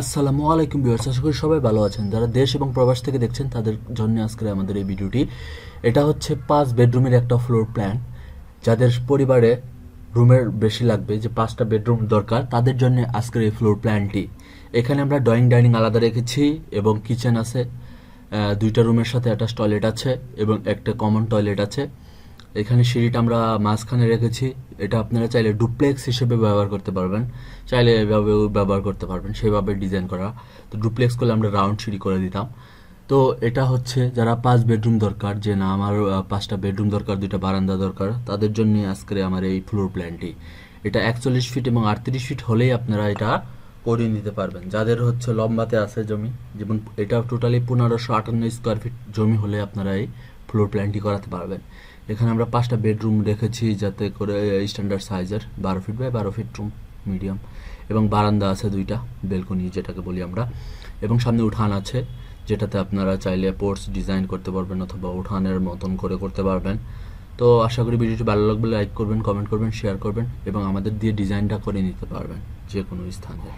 আসসালামু আলাইকুম ভিউয়ার্স, আশা করি সবাই ভালো আছেন। যারা দেশ এবং প্রবাস থেকে দেখছেন, তাদের জন্য আজকে আমাদের এই ভিডিওটি। এটা হচ্ছে পাঁচ বেডরুমের একটা ফ্লোর প্ল্যান যাদের পরিবারে রুমের বেশি লাগবে, যে পাঁচটা বেডরুম দরকার, তাদের জন্য আজকের এই ফ্লোর প্ল্যানটি এখানে আমরা ড্রয়িং ডাইনিং আলাদা রেখেছি এবং কিচেন আছে দুইটা রুমের সাথে একটা টয়লেট আছে এবং একটা কমন টয়লেট আছে। এখানে সিঁড়িটা আমরা মাঝখানে রেখেছি। এটা আপনারা চাইলে ডুপ্লেক্স হিসেবে ব্যবহার করতে পারবেন। চাইলে এভাবেও ব্যবহার করতে পারবেন, সেভাবে ডিজাইন করা। তো ডুপ্লেক্স করলে আমরা রাউন্ড সিঁড়ি করে দিতাম। তো এটা হচ্ছে যারা পাঁচ বেডরুম দরকার, যে না, আমার পাঁচটা বেডরুম দরকার, দুইটা বারান্দা দরকার, তাদের জন্য আজকে আমার এই ফ্লোর প্ল্যানটি এটা একচল্লিশ ফিট এবং আটত্রিশ ফিট হলেই আপনারা এটা করিয়ে নিতে পারবেন। যাদের হচ্ছে লম্বাতে আছে জমি, যেমন এটা টোটালি পনেরোশো আটান্ন স্কোয়ার ফিট জমি হলে আপনারা এই ফ্লোর প্ল্যানটি করাতে পারবেন। এখানে আমরা পাঁচটা বেডরুম রেখেছি যাতে করে স্ট্যান্ডার্ড সাইজের বারো ফিট বাই বারো ফিট রুম মিডিয়াম এবং বারান্দা আছে দুইটা বেলকনি যেটাকে বলি আমরা। এবং সামনে উঠান আছে, যেটাতে আপনারা চাইলে পোর্টস ডিজাইন করতে পারবেন অথবা উঠানের মতন করে করতে পারবেন। তো আশা করি ভিডিওটি ভালো লাগবে লাইক করবেন কমেন্ট করবেন শেয়ার করবেন এবং আমাদের দিয়ে ডিজাইনটা করে নিতে পারবেন যে কোনো স্থানের।